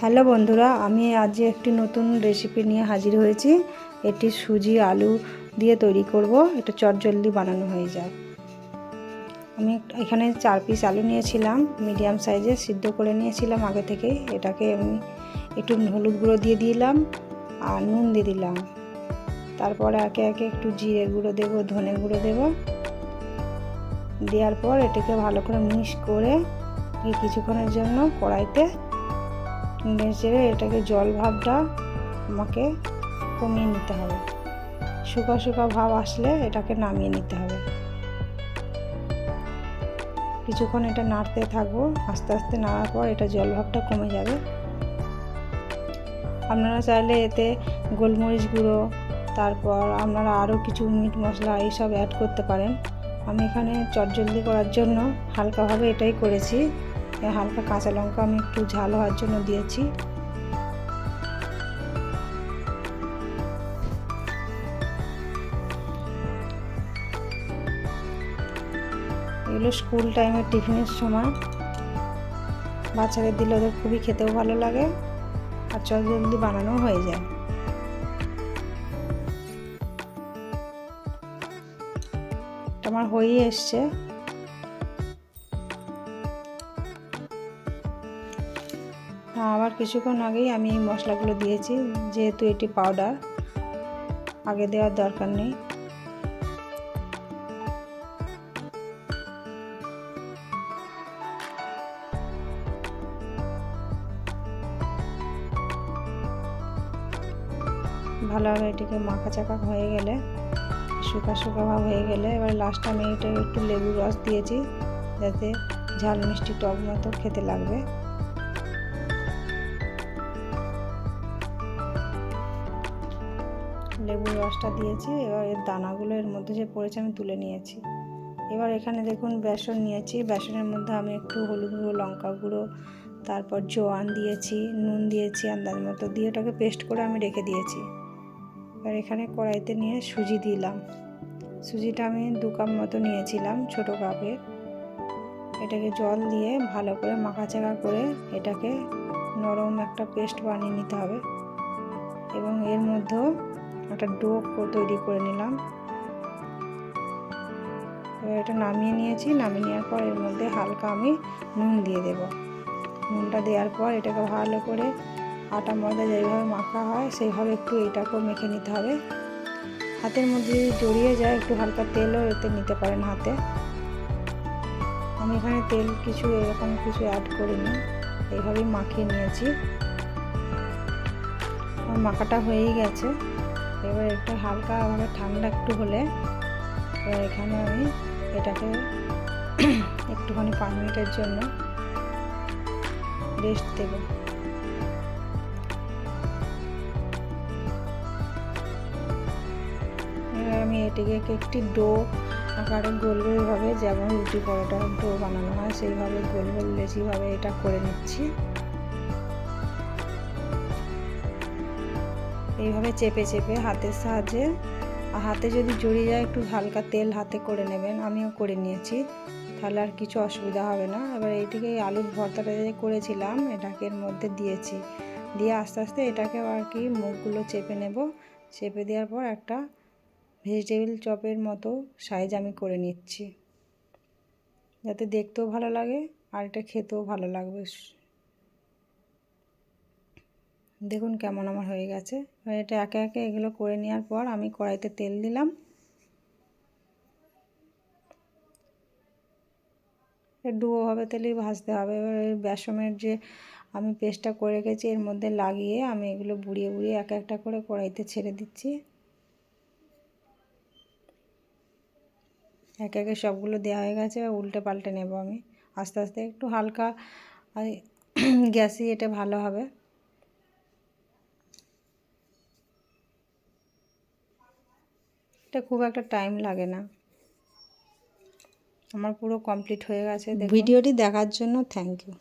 Hello বন্ধুরা, আমি আজ একটি নতুন রেসিপি নিয়ে হাজির হয়েছি। এটি সুজি, আলু দিয়ে তৈরি করব। এটা চটজলদি বানানো হয়ে যায়। আমি এখানে চার পিস আলু নিয়েছিলাম। মিডিয়াম সাইজে সিদ্ধ করে নিয়েছিলাম আগে থেকে। এটাকে আমি একটু হলুদ গুঁড়ো দিয়ে দিলাম আর নুন দিয়ে দিলাম। তারপরে একে একে একটু জিরে গুঁড়ো দেবো, ধনে গুঁড়ো দেবো। দেওয়ার পর এটাকে ভালো করে মিক্স করে কিছুক্ষণের জন্য কড়াইতে নেড়ে এটাকে জল ভাবটা আমাকে কমিয়ে নিতে হবে। শুকা শুকা ভাব আসলে এটাকে নামিয়ে নিতে হবে। কিছুক্ষণ এটা নাড়তে থাকব, আস্তে আস্তে নাড়ার পর এটা জল ভাবটা কমে যাবে। আপনারা চাইলে এতে গোলমরিচ গুঁড়ো, তারপর আপনারা আরও কিছু মিট মশলা এইসব অ্যাড করতে পারেন। আমি এখানে চটজলদি করার জন্য হালকাভাবে এটাই করেছি। হালকা কাঁচা লঙ্কা আমি একটু ঝাল হওয়ার জন্য দিয়েছি। এগুলো স্কুল টাইমের টিফিনের সময়। বাচ্চাদের দিলে ওদের খুবই খেতেও ভালো লাগে। আর চল জলদি বানানো হয়ে যায়। আমার হয়েই এসছে। আবার কিছুক্ষণ আগেই আমি মশলাগুলো দিয়েছি, যেহেতু এটি পাউডার আগে দেওয়ার দরকার নেই। ভালোভাবে এটিকে মাখা চাকা হয়ে গেলে, শুকা শুকা ভাব হয়ে গেলে। এবার লাস্টে আমি এটা একটু লেবুর রস দিয়েছি, যাতে ঝাল মিষ্টি টক মতো খেতে লাগবে। লেবুর রসটা দিয়েছি, এবার এর দানাগুলো এর মধ্যে যে পড়েছে আমি তুলে নিয়েছি। এবার এখানে দেখুন বেসন নিয়েছি, বেসনের মধ্যে আমি একটু হলুদ গুঁড়ো, লঙ্কা গুঁড়ো, তারপর জোয়ান দিয়েছি, নুন দিয়েছি, আন্দাজ মতো দিয়ে ওটাকে পেস্ট করে আমি রেখে দিয়েছি। এবার এখানে কড়াইতে নিয়ে সুজি দিলাম। সুজিটা আমি দু কাপ মতো নিয়েছিলাম ছোট কাপে। এটাকে জল দিয়ে ভালো করে মাখাচাকা করে এটাকে নরম একটা পেস্ট বানিয়ে নিতে হবে। এবং এর মধ্যেও একটা ডো তৈরি করে নিলাম। এবার এটা নামিয়ে নিয়েছি। নামিয়ে নেওয়ার পর এর মধ্যে হালকা আমি নুন দিয়ে দেব। নুনটা দেওয়ার পর এটাকে ভালো করে আটা, ময়দা যেইভাবে মাখা হয়, সেইভাবে একটু এটাকেও মেখে নিতে হবে। হাতের মধ্যে যদি জড়িয়ে যায়, একটু হালকা তেলও এতে নিতে পারেন হাতে। আমি এখানে তেল কিছু এরকম কিছু অ্যাড করিনি। এইভাবেই মাখিয়ে নিয়েছি। আমার মাখাটা হয়েই গেছে। এবার একটু হালকা আমাকে ঠান্ডা একটু হলে এবার এখানে আমি এটাকে একটুখানি পাঁচ মিনিটের জন্য রেস্ট দেব। আমি এটিকে একটি ডো আকারে গোল গোলভাবে যেমন রুটি পরোটার ডো বানানো হয়, সেইভাবে গোল গোল লেচিভাবে এটা করে নিচ্ছি। এইভাবে চেপে চেপে হাতের সাহায্যে হাতে যদি জড়িয়ে যায় একটু হালকা তেল হাতে করে নেবেন, আমিও করে নিয়েছি। তাহলে আর কিছু অসুবিধা হবে না। এবার এইটিকে আলুর ভর্তাটা যে করেছিলাম, এটাকে এর মধ্যে দিয়েছি। দিয়ে আস্তে আস্তে এটাকে আর কি মুখগুলো চেপে নেব। চেপে দেওয়ার পর একটা ভেজিটেবিল চপের মতো সাইজ আমি করে নিচ্ছি। যাতে দেখতেও ভালো লাগে, আর এটা খেতেও ভালো লাগবে। দেখুন কেমন আমার হয়ে গেছে। এটা একে একে এগুলো করে নেওয়ার পর আমি কড়াইতে তেল দিলাম। ডুবোভাবে তেলেই ভাজতে হবে। এবার এই বেসমের যে আমি পেস্টটা করে রেখেছি, এর মধ্যে লাগিয়ে আমি এগুলো বুড়িয়ে বুড়িয়ে এক একটা করে কড়াইতে ছেড়ে দিচ্ছি। একে একে সবগুলো দেওয়া হয়ে গেছে। এবার উল্টে পাল্টে নেব আমি। আস্তে আস্তে একটু হালকা গ্যাসই এটা ভালো হবে। এটা খুব একটা টাইম লাগে না। আমার পুরো কমপ্লিট হয়ে গেছে ভিডিওটি দেখার জন্য থ্যাংক ইউ